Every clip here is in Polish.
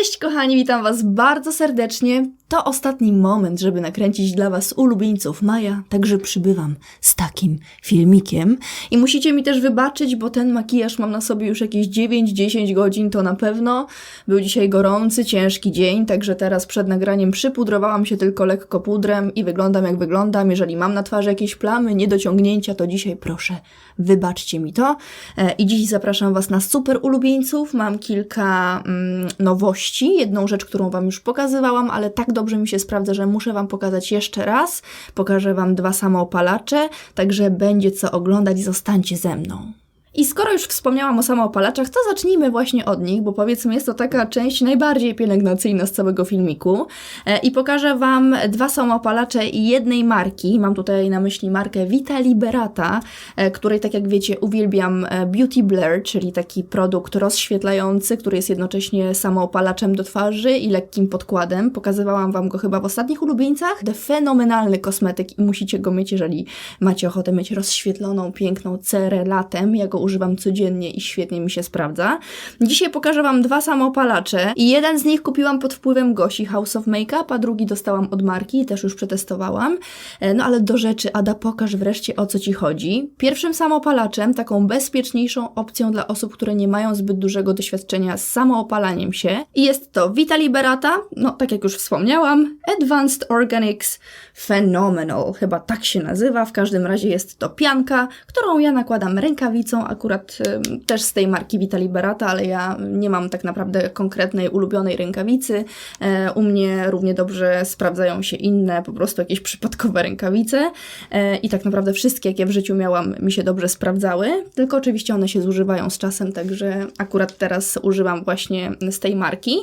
Cześć kochani, witam was bardzo serdecznie. To ostatni moment, żeby nakręcić dla was ulubieńców Maja, także przybywam z takim filmikiem. I musicie mi też wybaczyć, bo ten makijaż mam na sobie już jakieś 9-10 godzin, to na pewno. Był dzisiaj gorący, ciężki dzień, także teraz przed nagraniem przypudrowałam się tylko lekko pudrem i wyglądam jak wyglądam. Jeżeli mam na twarzy jakieś plamy, niedociągnięcia, to dzisiaj proszę wybaczcie mi to. E, I dziś zapraszam Was na super ulubieńców. Mam kilka mm, nowości. Jedną rzecz, którą Wam już pokazywałam, ale tak dobrze mi się sprawdza, że muszę Wam pokazać jeszcze raz. Pokażę Wam dwa samoopalacze, także będzie co oglądać. Zostańcie ze mną. I skoro już wspomniałam o samoopalaczach, to zacznijmy właśnie od nich, bo powiedzmy jest to taka część najbardziej pielęgnacyjna z całego filmiku. E, I pokażę Wam dwa samoopalacze jednej marki. Mam tutaj na myśli markę Vita Liberata, e, której tak jak wiecie uwielbiam e, Beauty Blur, czyli taki produkt rozświetlający, który jest jednocześnie samoopalaczem do twarzy i lekkim podkładem. Pokazywałam Wam go chyba w ostatnich ulubieńcach. To fenomenalny kosmetyk i musicie go mieć, jeżeli macie ochotę mieć rozświetloną, piękną cerę latem. Ja go używam codziennie i świetnie mi się sprawdza. Dzisiaj pokażę Wam dwa samoopalacze i jeden z nich kupiłam pod wpływem Gosi House of Makeup, a drugi dostałam od marki i też już przetestowałam. E, No ale do rzeczy, Ada, pokaż wreszcie o co Ci chodzi. Pierwszym samoopalaczem, taką bezpieczniejszą opcją dla osób, które nie mają zbyt dużego doświadczenia z samoopalaniem się i jest to Vita Liberata, no tak jak już wspomniałam, Advanced Organics Phenomenal, chyba tak się nazywa, w każdym razie jest to pianka, którą ja nakładam rękawicą, akurat ym, też z tej marki Vita Liberata, ale ja nie mam tak naprawdę konkretnej ulubionej rękawicy. E, u mnie równie dobrze sprawdzają się inne, po prostu jakieś przypadkowe rękawice e, i tak naprawdę wszystkie, jakie w życiu miałam, mi się dobrze sprawdzały, tylko oczywiście one się zużywają z czasem, także akurat teraz używam właśnie z tej marki.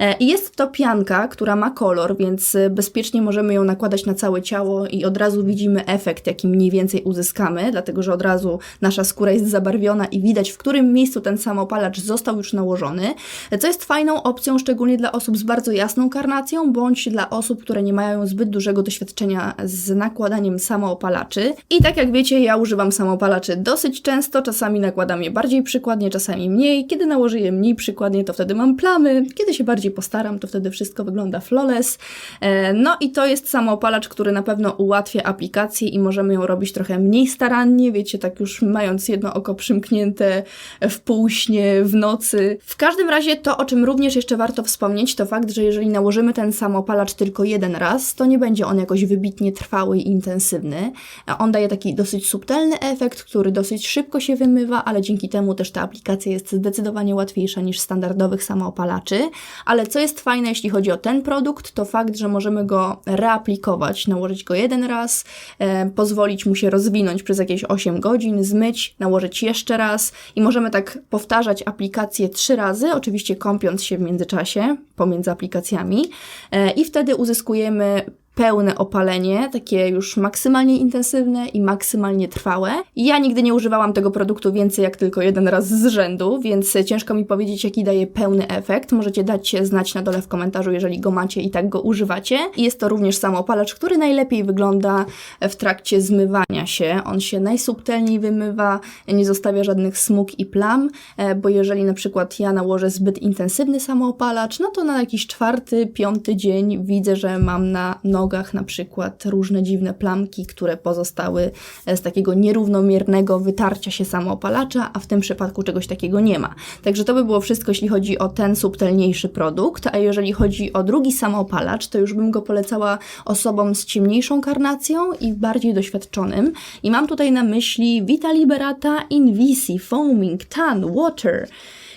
E, I jest to pianka, która ma kolor, więc bezpiecznie możemy ją nakładać na całe ciało i od razu widzimy efekt, jaki mniej więcej uzyskamy, dlatego że od razu nasza skóra jest zabarwiona i widać, w którym miejscu ten samopalacz został już nałożony, co jest fajną opcją, szczególnie dla osób z bardzo jasną karnacją, bądź dla osób, które nie mają zbyt dużego doświadczenia z nakładaniem samoopalaczy. I tak jak wiecie, ja używam samoopalaczy dosyć często, czasami nakładam je bardziej przykładnie, czasami mniej. Kiedy nałożę je mniej przykładnie, to wtedy mam plamy. Kiedy się bardziej postaram, to wtedy wszystko wygląda flawless. E, No i to jest samoopalacz, który na pewno ułatwia aplikację i możemy ją robić trochę mniej starannie, wiecie, tak już mając jedno oko przymknięte w półśnie, w nocy. W każdym razie to, o czym również jeszcze warto wspomnieć, to fakt, że jeżeli nałożymy ten samoopalacz tylko jeden raz, to nie będzie on jakoś wybitnie trwały i intensywny. On daje taki dosyć subtelny efekt, który dosyć szybko się wymywa, ale dzięki temu też ta aplikacja jest zdecydowanie łatwiejsza niż standardowych samoopalaczy. Ale co jest fajne, jeśli chodzi o ten produkt, to fakt, że możemy go reaplikować, nałożyć go jeden raz, e, pozwolić mu się rozwinąć przez jakieś 8 godzin, zmyć, nałożyć jeszcze raz i możemy tak powtarzać aplikację trzy razy, oczywiście kąpiąc się w międzyczasie pomiędzy aplikacjami e, i wtedy uzyskujemy pełne opalenie, takie już maksymalnie intensywne i maksymalnie trwałe. Ja nigdy nie używałam tego produktu więcej jak tylko jeden raz z rzędu, więc ciężko mi powiedzieć, jaki daje pełny efekt. Możecie dać znać na dole w komentarzu, jeżeli go macie i tak go używacie. Jest to również samoopalacz, który najlepiej wygląda w trakcie zmywania się. On się najsubtelniej wymywa, nie zostawia żadnych smug i plam, e, bo jeżeli na przykład ja nałożę zbyt intensywny samoopalacz, no to na jakiś czwarty, piąty dzień widzę, że mam na nogach na przykład różne dziwne plamki, które pozostały z takiego nierównomiernego wytarcia się samoopalacza, a w tym przypadku czegoś takiego nie ma. Także to by było wszystko, jeśli chodzi o ten subtelniejszy produkt, a jeżeli chodzi o drugi samoopalacz, to już bym go polecała osobom z ciemniejszą karnacją i bardziej doświadczonym. I mam tutaj na myśli Vita Liberata Invisi Foaming Tan Water.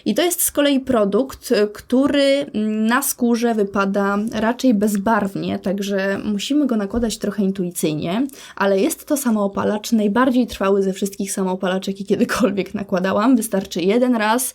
I to jest z kolei produkt, który na skórze wypada raczej bezbarwnie, także musimy go nakładać trochę intuicyjnie, ale jest to samoopalacz najbardziej trwały ze wszystkich samoopalaczy, jakie kiedykolwiek nakładałam. Wystarczy jeden raz.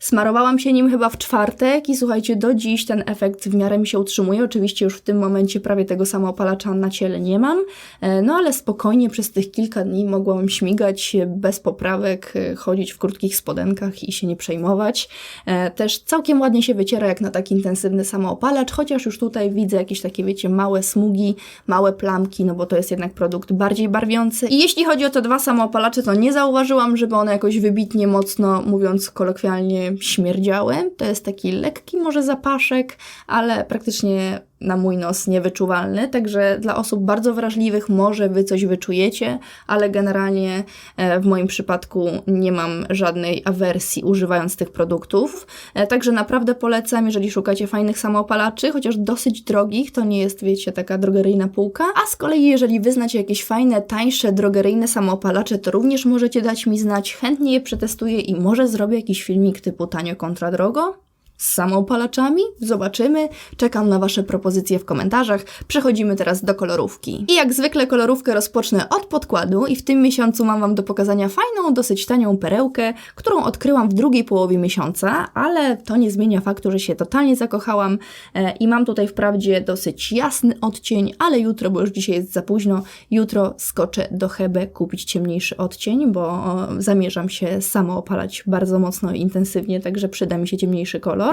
Smarowałam się nim chyba w czwartek i słuchajcie, do dziś ten efekt w miarę mi się utrzymuje. Oczywiście już w tym momencie prawie tego samoopalacza na ciele nie mam, e, no ale spokojnie przez tych kilka dni mogłam śmigać bez poprawek, e, chodzić w krótkich spodenkach i się nie przejmować. E, Też całkiem ładnie się wyciera jak na tak intensywny samoopalacz, chociaż już tutaj widzę jakieś takie, wiecie, małe smugi, małe plamki, no bo to jest jednak produkt bardziej barwiący. I jeśli chodzi o te dwa samoopalacze, to nie zauważyłam, żeby one jakoś wybitnie mocno, mówiąc kolokwialnie, nie śmierdziały. To jest taki lekki może zapaszek, ale praktycznie na mój nos niewyczuwalny, także dla osób bardzo wrażliwych może wy coś wyczujecie, ale generalnie e, w moim przypadku nie mam żadnej awersji używając tych produktów. E, Także naprawdę polecam, jeżeli szukacie fajnych samoopalaczy, chociaż dosyć drogich, to nie jest, wiecie, taka drogeryjna półka. A z kolei, jeżeli wy znacie jakieś fajne, tańsze, drogeryjne samoopalacze, to również możecie dać mi znać, chętnie je przetestuję i może zrobię jakiś filmik typu tanio kontra drogo z samoopalaczami? Zobaczymy. Czekam na Wasze propozycje w komentarzach. Przechodzimy teraz do kolorówki. I jak zwykle kolorówkę rozpocznę od podkładu i w tym miesiącu mam Wam do pokazania fajną, dosyć tanią perełkę, którą odkryłam w drugiej połowie miesiąca, ale to nie zmienia faktu, że się totalnie zakochałam e, i mam tutaj wprawdzie dosyć jasny odcień, ale jutro, bo już dzisiaj jest za późno, jutro skoczę do Hebe kupić ciemniejszy odcień, bo zamierzam się samo opalać bardzo mocno i intensywnie, także przyda mi się ciemniejszy kolor.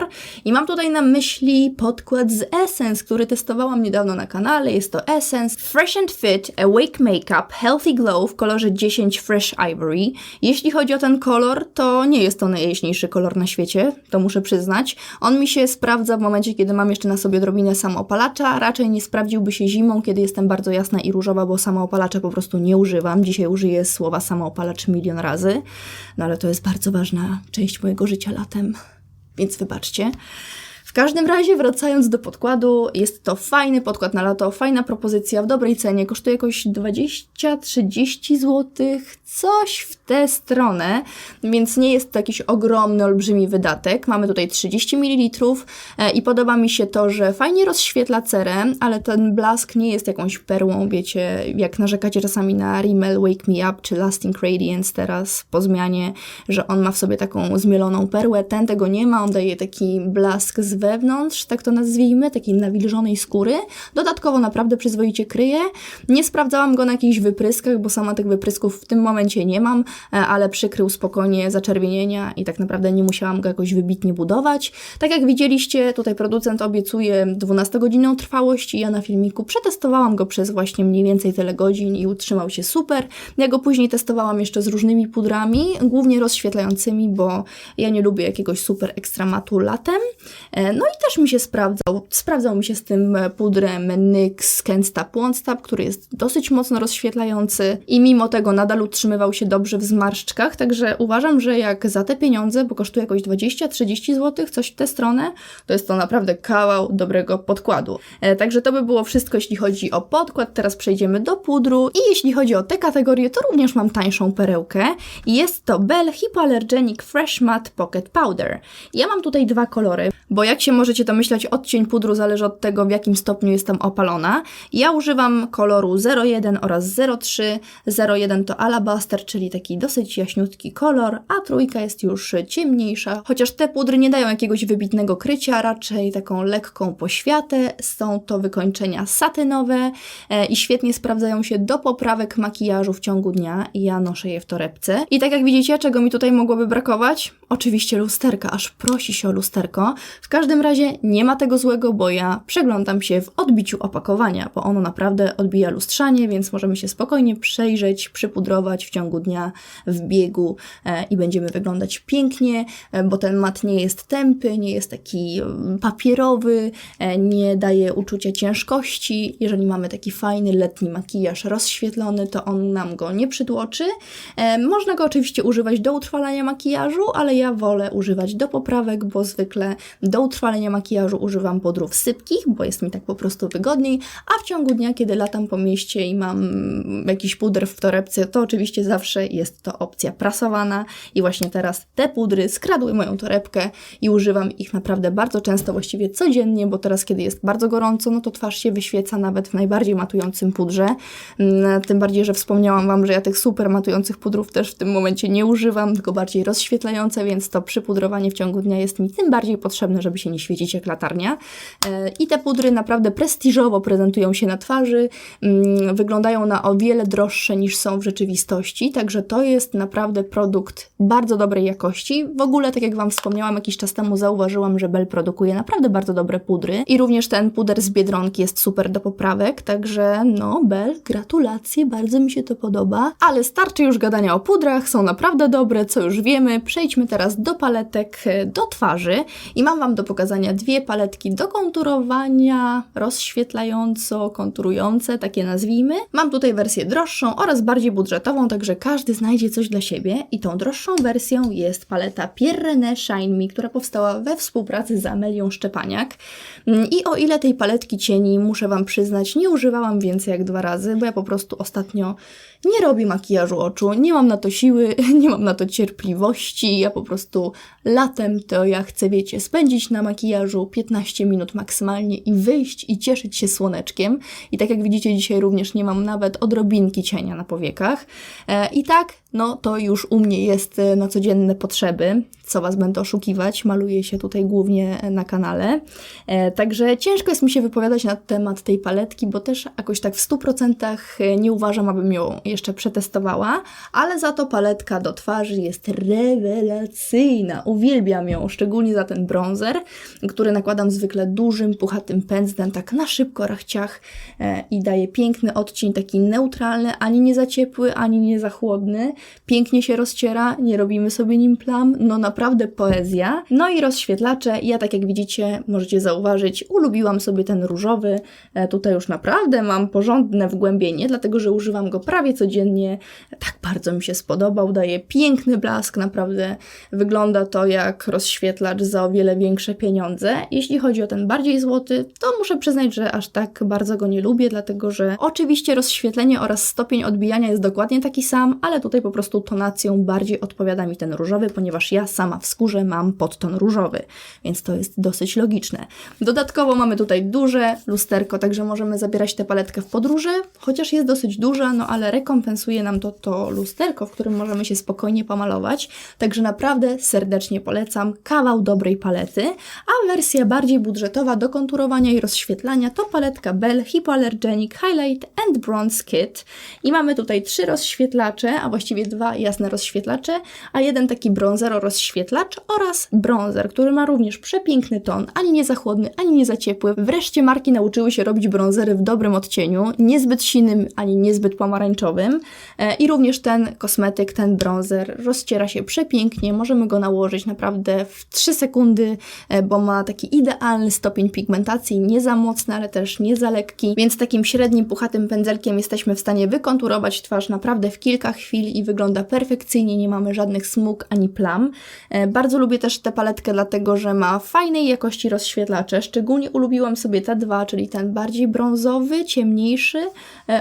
I mam tutaj na myśli podkład z Essence, który testowałam niedawno na kanale. Jest to Essence Fresh and Fit Awake Makeup Healthy Glow w kolorze 10 Fresh Ivory. Jeśli chodzi o ten kolor, to nie jest to najjaśniejszy kolor na świecie, to muszę przyznać. On mi się sprawdza w momencie, kiedy mam jeszcze na sobie odrobinę samoopalacza. Raczej nie sprawdziłby się zimą, kiedy jestem bardzo jasna i różowa, bo samoopalacza po prostu nie używam. Dzisiaj użyję słowa samoopalacz milion razy, no ale to jest bardzo ważna część mojego życia latem więc wybaczcie. W każdym razie, wracając do podkładu, jest to fajny podkład na lato, fajna propozycja w dobrej cenie, kosztuje jakoś 20-30 zł, coś w tę stronę, więc nie jest to jakiś ogromny, olbrzymi wydatek. Mamy tutaj 30 ml e, i podoba mi się to, że fajnie rozświetla cerę, ale ten blask nie jest jakąś perłą, wiecie, jak narzekacie czasami na Rimmel Wake Me Up czy Lasting Radiance teraz po zmianie, że on ma w sobie taką zmieloną perłę. Ten tego nie ma, on daje taki blask z wewnątrz, tak to nazwijmy, takiej nawilżonej skóry. Dodatkowo naprawdę przyzwoicie kryje. Nie sprawdzałam go na jakichś wypryskach, bo sama tych wyprysków w tym momencie nie mam, e, ale przykrył spokojnie zaczerwienienia i tak naprawdę nie musiałam go jakoś wybitnie budować. Tak jak widzieliście, tutaj producent obiecuje 12-godzinną trwałość i ja na filmiku przetestowałam go przez właśnie mniej więcej tyle godzin i utrzymał się super. Ja go później testowałam jeszcze z różnymi pudrami, głównie rozświetlającymi, bo ja nie lubię jakiegoś super ekstra matu latem. No i też mi się sprawdzał. Sprawdzał mi się z tym pudrem NYX Can't Stop Won't Stop, który jest dosyć mocno rozświetlający i mimo tego nadal utrzymywał się dobrze w zmarszczkach, także uważam, że jak za te pieniądze, bo kosztuje jakoś 20-30 zł, coś w tę stronę, to jest to naprawdę kawał dobrego podkładu. E, Także to by było wszystko, jeśli chodzi o podkład. Teraz przejdziemy do pudru i jeśli chodzi o tę kategorię, to również mam tańszą perełkę jest to Bell Hypoallergenic Fresh Matte Pocket Powder. Ja mam tutaj dwa kolory, bo jak się możecie domyślać, odcień pudru zależy od tego, w jakim stopniu jestem opalona. Ja używam koloru 01 oraz 03. 01 to alabaster, czyli taki dosyć jaśniutki kolor, a trójka jest już ciemniejsza. Chociaż te pudry nie dają jakiegoś wybitnego krycia, raczej taką lekką poświatę. Są to wykończenia satynowe e, i świetnie sprawdzają się do poprawek makijażu w ciągu dnia. Ja noszę je w torebce. I tak jak widzicie, czego mi tutaj mogłoby brakować? Oczywiście lusterka, aż prosi się o lusterko. W każdym razie nie ma tego złego, bo ja przeglądam się w odbiciu opakowania, bo ono naprawdę odbija lustrzanie, więc możemy się spokojnie przejrzeć, przypudrować w ciągu dnia w biegu e, i będziemy wyglądać pięknie, e, bo ten mat nie jest tępy, nie jest taki mm, papierowy, e, nie daje uczucia ciężkości. Jeżeli mamy taki fajny letni makijaż rozświetlony, to on nam go nie przytłoczy. Można go oczywiście używać do utrwalania makijażu, ale ja wolę używać do poprawek, bo zwykle do utrwalenia makijażu używam pudrów sypkich, bo jest mi tak po prostu wygodniej, a w ciągu dnia, kiedy latam po mieście i mam jakiś puder w torebce, to oczywiście zawsze jest to opcja prasowana i właśnie teraz te pudry skradły moją torebkę i używam ich naprawdę bardzo często, właściwie codziennie, bo teraz, kiedy jest bardzo gorąco, no to twarz się wyświeca nawet w najbardziej matującym pudrze. Mm, Tym bardziej, że wspomniałam Wam, że ja tych super matujących pudrów też w tym momencie nie używam, tylko bardziej rozświetlające, więc to przypudrowanie w ciągu dnia jest mi tym bardziej potrzebne, żeby się nie świecić jak latarnia. E, I te pudry naprawdę prestiżowo prezentują się na twarzy, mm, wyglądają na o wiele droższe niż są w rzeczywistości, także to jest naprawdę produkt bardzo dobrej jakości. W ogóle, tak jak Wam wspomniałam jakiś czas temu, zauważyłam, że Bell produkuje naprawdę bardzo dobre pudry i również ten puder z Biedronki jest super do poprawek, także no Bell, gratulacje, bardzo mi się to podoba. Ale starczy już gadania o pudrach, są naprawdę dobre, co już wiemy. Przejdźmy teraz do paletek e, do twarzy i mam Wam do pokazania dwie paletki do konturowania, rozświetlająco, konturujące, takie nazwijmy. Mam tutaj wersję droższą oraz bardziej budżetową, także każdy znajdzie coś dla siebie i tą droższą wersją jest paleta Pierre René Shine Me, która powstała we współpracy z Amelią Szczepaniak. Mm, I o ile tej paletki cieni, muszę Wam przyznać, nie używałam więcej jak dwa razy, bo ja po prostu ostatnio nie robię makijażu oczu, nie mam na to siły, nie mam na to cierpliwości, ja po prostu latem to ja chcę, wiecie, spędzić na makijażu 15 minut maksymalnie i wyjść i cieszyć się słoneczkiem. I tak jak widzicie, dzisiaj również nie mam nawet odrobinki cienia na powiekach. E, I tak, no to już u mnie jest e, na codzienne potrzeby, co Was będę oszukiwać, maluję się tutaj głównie na kanale. E, także ciężko jest mi się wypowiadać na temat tej paletki, bo też jakoś tak w 100% nie uważam, abym ją jeszcze przetestowała, ale za to paletka do twarzy jest rewelacyjna. Uwielbiam ją, szczególnie za ten bronzer, który nakładam zwykle dużym, puchatym pędzlem, tak na szybko rachciach e, i daje piękny odcień, taki neutralny, ani nie za ciepły, ani nie za chłodny. Pięknie się rozciera, nie robimy sobie nim plam, no naprawdę poezja. No i rozświetlacze, ja tak jak widzicie, możecie zauważyć, ulubiłam sobie ten różowy. E, tutaj już naprawdę mam porządne wgłębienie, dlatego że używam go prawie codziennie. Tak bardzo mi się spodobał, daje piękny blask, naprawdę wygląda to jak rozświetlacz za o wiele większe pieniądze. Jeśli chodzi o ten bardziej złoty, to muszę przyznać, że aż tak bardzo go nie lubię, dlatego że oczywiście rozświetlenie oraz stopień odbijania jest dokładnie taki sam, ale tutaj po prostu tonacją bardziej odpowiada mi ten różowy, ponieważ ja sama w skórze mam podton różowy, więc to jest dosyć logiczne. Dodatkowo mamy tutaj duże lusterko, także możemy zabierać tę paletkę w podróży, chociaż jest dosyć duża, no ale rekompensuje nam to to lusterko, w którym możemy się spokojnie pomalować. Także naprawdę serdecznie polecam kawał dobrej palety, a wersja bardziej budżetowa do konturowania i rozświetlania to paletka Bell Hypoallergenic Highlight and Bronze Kit. I mamy tutaj trzy rozświetlacze, a właściwie dwa jasne rozświetlacze, a jeden taki bronzero rozświetlacz oraz bronzer, który ma również przepiękny ton, ani nie za chłodny, ani nie za ciepły. Wreszcie marki nauczyły się robić bronzery w dobrym odcieniu, niezbyt sinym, ani niezbyt pomarańczowym. E, I również ten kosmetyk, ten bronzer rozciera się przepięknie, możemy go nałożyć naprawdę w 3 sekundy, e, bo ma taki idealny stopień pigmentacji, nie za mocny, ale też nie za lekki, więc takim średnim, puchatym pędzelkiem jesteśmy w stanie wykonturować twarz naprawdę w kilka chwil i wygląda perfekcyjnie, nie mamy żadnych smug ani plam. E, bardzo lubię też tę paletkę, dlatego że ma fajnej jakości rozświetlacze, szczególnie ulubiłam sobie te dwa, czyli ten bardziej brązowy, ciemniejszy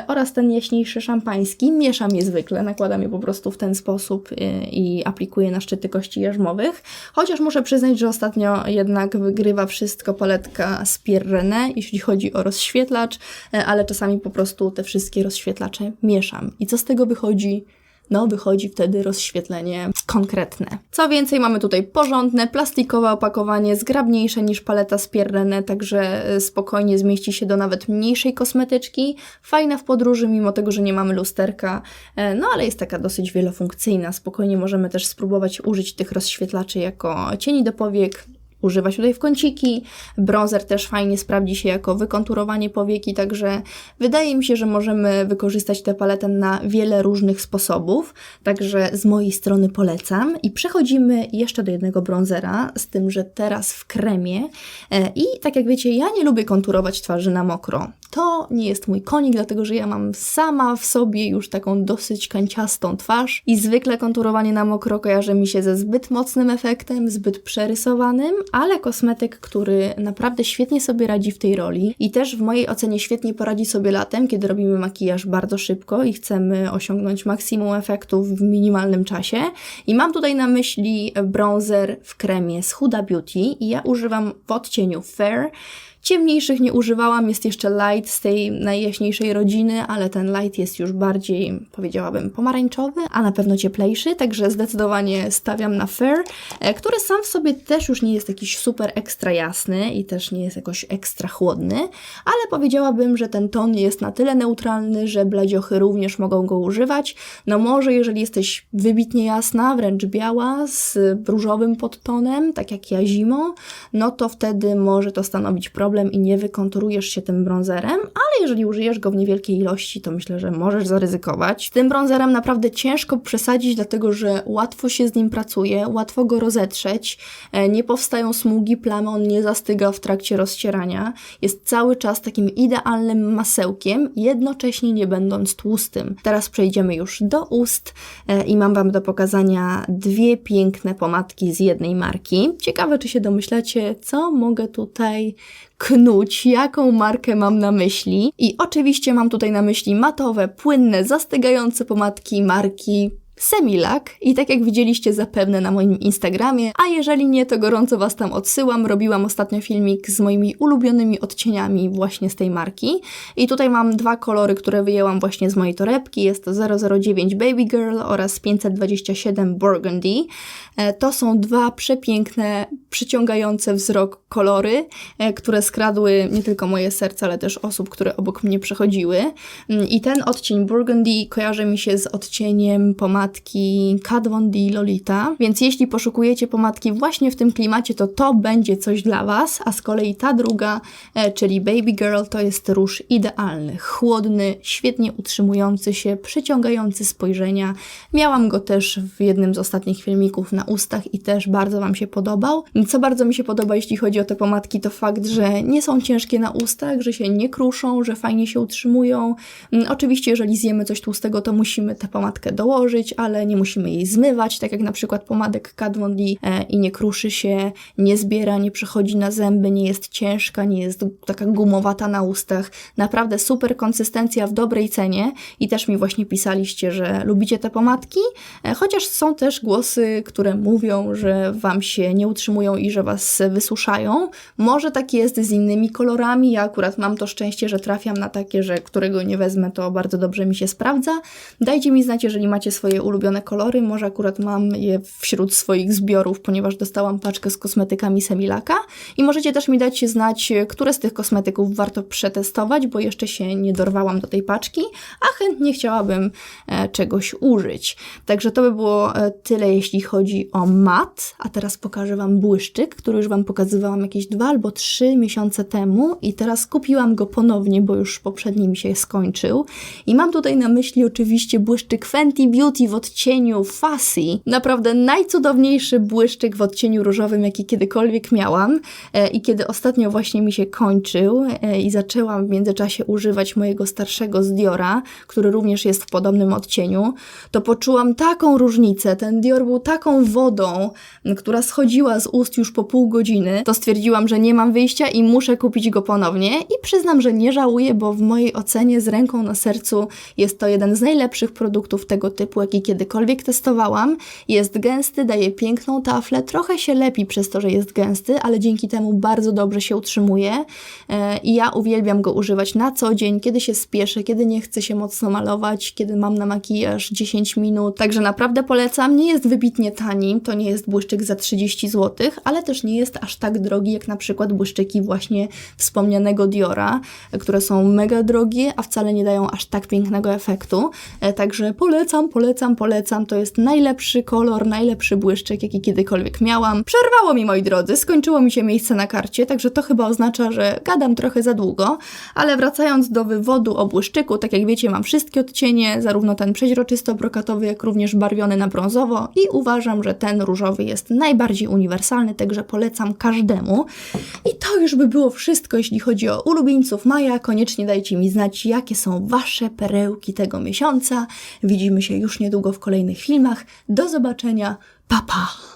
oraz ten jaśniejszy szampański. Mieszam je zwykle, nakładam je po prostu w ten sposób i, i aplikuję na szczyty kości jarzmowych. Chociaż muszę przyznać, że ostatnio jednak wygrywa wszystko paletka z Pierre jeśli chodzi o rozświetlacz, e, ale czasami po prostu te wszystkie rozświetlacze mieszam. I co z tego wychodzi? No wychodzi wtedy rozświetlenie konkretne. Co więcej, mamy tutaj porządne, plastikowe opakowanie, zgrabniejsze niż paleta z Pierrene, także e, spokojnie zmieści się do nawet mniejszej kosmetyczki. Fajna w podróży, mimo tego, że nie mamy lusterka, e, no ale jest taka dosyć wielofunkcyjna. Spokojnie możemy też spróbować użyć tych rozświetlaczy jako cieni do powiek, używać tutaj w kąciki. Bronzer też fajnie sprawdzi się jako wykonturowanie powieki, także wydaje mi się, że możemy wykorzystać tę paletę na wiele różnych sposobów, także z mojej strony polecam. I przechodzimy jeszcze do jednego bronzera, z tym, że teraz w kremie. E, I tak jak wiecie, ja nie lubię konturować twarzy na mokro. To nie jest mój konik, dlatego że ja mam sama w sobie już taką dosyć kanciastą twarz i zwykle konturowanie na mokro kojarzy mi się ze zbyt mocnym efektem, zbyt przerysowanym, ale kosmetyk, który naprawdę świetnie sobie radzi w tej roli i też w mojej ocenie świetnie poradzi sobie latem, kiedy robimy makijaż bardzo szybko i chcemy osiągnąć maksimum efektów w minimalnym czasie. I mam tutaj na myśli bronzer w kremie z Huda Beauty i ja używam w odcieniu Fair Ciemniejszych nie używałam, jest jeszcze light z tej najjaśniejszej rodziny, ale ten light jest już bardziej, powiedziałabym, pomarańczowy, a na pewno cieplejszy, także zdecydowanie stawiam na Fair, e, który sam w sobie też już nie jest jakiś super ekstra jasny i też nie jest jakoś ekstra chłodny, ale powiedziałabym, że ten ton jest na tyle neutralny, że bladziochy również mogą go używać. No może jeżeli jesteś wybitnie jasna, wręcz biała, z różowym podtonem, tak jak ja zimą, no to wtedy może to stanowić problem i nie wykonturujesz się tym bronzerem, ale jeżeli użyjesz go w niewielkiej ilości, to myślę, że możesz zaryzykować. Z tym bronzerem naprawdę ciężko przesadzić, dlatego że łatwo się z nim pracuje, łatwo go rozetrzeć, e, nie powstają smugi, plamy, on nie zastyga w trakcie rozcierania. Jest cały czas takim idealnym masełkiem, jednocześnie nie będąc tłustym. Teraz przejdziemy już do ust e, i mam Wam do pokazania dwie piękne pomadki z jednej marki. Ciekawe, czy się domyślacie, co mogę tutaj knuć, jaką markę mam na myśli. I oczywiście mam tutaj na myśli matowe, płynne, zastygające pomadki marki Semilak i tak jak widzieliście zapewne na moim Instagramie, a jeżeli nie, to gorąco Was tam odsyłam. Robiłam ostatnio filmik z moimi ulubionymi odcieniami właśnie z tej marki i tutaj mam dwa kolory, które wyjęłam właśnie z mojej torebki. Jest to 009 Baby Girl oraz 527 Burgundy. E, to są dwa przepiękne, przyciągające wzrok kolory, e, które skradły nie tylko moje serce, ale też osób, które obok mnie przechodziły. Mm, I ten odcień Burgundy kojarzy mi się z odcieniem pomadki Kat Von D Lolita, więc jeśli poszukujecie pomadki właśnie w tym klimacie, to to będzie coś dla Was, a z kolei ta druga, e, czyli Baby Girl, to jest róż idealny, chłodny, świetnie utrzymujący się, przyciągający spojrzenia. Miałam go też w jednym z ostatnich filmików na ustach i też bardzo Wam się podobał. Co bardzo mi się podoba, jeśli chodzi o te pomadki, to fakt, że nie są ciężkie na ustach, że się nie kruszą, że fajnie się utrzymują. Mm, Oczywiście, jeżeli zjemy coś tłustego, to musimy tę pomadkę dołożyć, ale nie musimy jej zmywać, tak jak na przykład pomadek Kat Von D e, i nie kruszy się, nie zbiera, nie przechodzi na zęby, nie jest ciężka, nie jest taka gumowata na ustach. Naprawdę super konsystencja w dobrej cenie i też mi właśnie pisaliście, że lubicie te pomadki, e, chociaż są też głosy, które mówią, że Wam się nie utrzymują i że Was wysuszają. Może tak jest z innymi kolorami, ja akurat mam to szczęście, że trafiam na takie, że którego nie wezmę, to bardzo dobrze mi się sprawdza. Dajcie mi znać, jeżeli macie swoje ulubione kolory, może akurat mam je wśród swoich zbiorów, ponieważ dostałam paczkę z kosmetykami Semilaka. I możecie też mi dać znać, które z tych kosmetyków warto przetestować, bo jeszcze się nie dorwałam do tej paczki, a chętnie chciałabym e, czegoś użyć. Także to by było e, tyle, jeśli chodzi o mat, a teraz pokażę Wam błyszczyk, który już Wam pokazywałam jakieś dwa albo trzy miesiące temu. I teraz kupiłam go ponownie, bo już poprzedni mi się skończył. I mam tutaj na myśli oczywiście błyszczyk Fenty Beauty w odcieniu Fussy. Naprawdę najcudowniejszy błyszczyk w odcieniu różowym, jaki kiedykolwiek miałam e, i kiedy ostatnio właśnie mi się kończył e, i zaczęłam w międzyczasie używać mojego starszego z Diora, który również jest w podobnym odcieniu, to poczułam taką różnicę. Ten Dior był taką wodą, która schodziła z ust już po pół godziny, to stwierdziłam, że nie mam wyjścia i muszę kupić go ponownie i przyznam, że nie żałuję, bo w mojej ocenie z ręką na sercu jest to jeden z najlepszych produktów tego typu, jaki kiedykolwiek testowałam. Jest gęsty, daje piękną taflę, trochę się lepi przez to, że jest gęsty, ale dzięki temu bardzo dobrze się utrzymuje e, i ja uwielbiam go używać na co dzień, kiedy się spieszę, kiedy nie chcę się mocno malować, kiedy mam na makijaż 10 minut, także naprawdę polecam. Nie jest wybitnie tani, to nie jest błyszczyk za 30 zł, ale też nie jest aż tak drogi jak na przykład błyszczyki właśnie wspomnianego Diora, które są mega drogie, a wcale nie dają aż tak pięknego efektu. E, Także polecam, polecam, polecam. To jest najlepszy kolor, najlepszy błyszczyk, jaki kiedykolwiek miałam. Przerwało mi, moi drodzy, skończyło mi się miejsce na karcie, także to chyba oznacza, że gadam trochę za długo, ale wracając do wywodu o błyszczyku, tak jak wiecie, mam wszystkie odcienie, zarówno ten przeźroczysto-brokatowy, jak również barwiony na brązowo i uważam, że ten różowy jest najbardziej uniwersalny, także polecam każdemu. I to już by było wszystko, jeśli chodzi o ulubieńców maja. Koniecznie dajcie mi znać, jakie są Wasze perełki tego miesiąca. Widzimy się już niedługo w kolejnych filmach. Do zobaczenia. Pa, pa!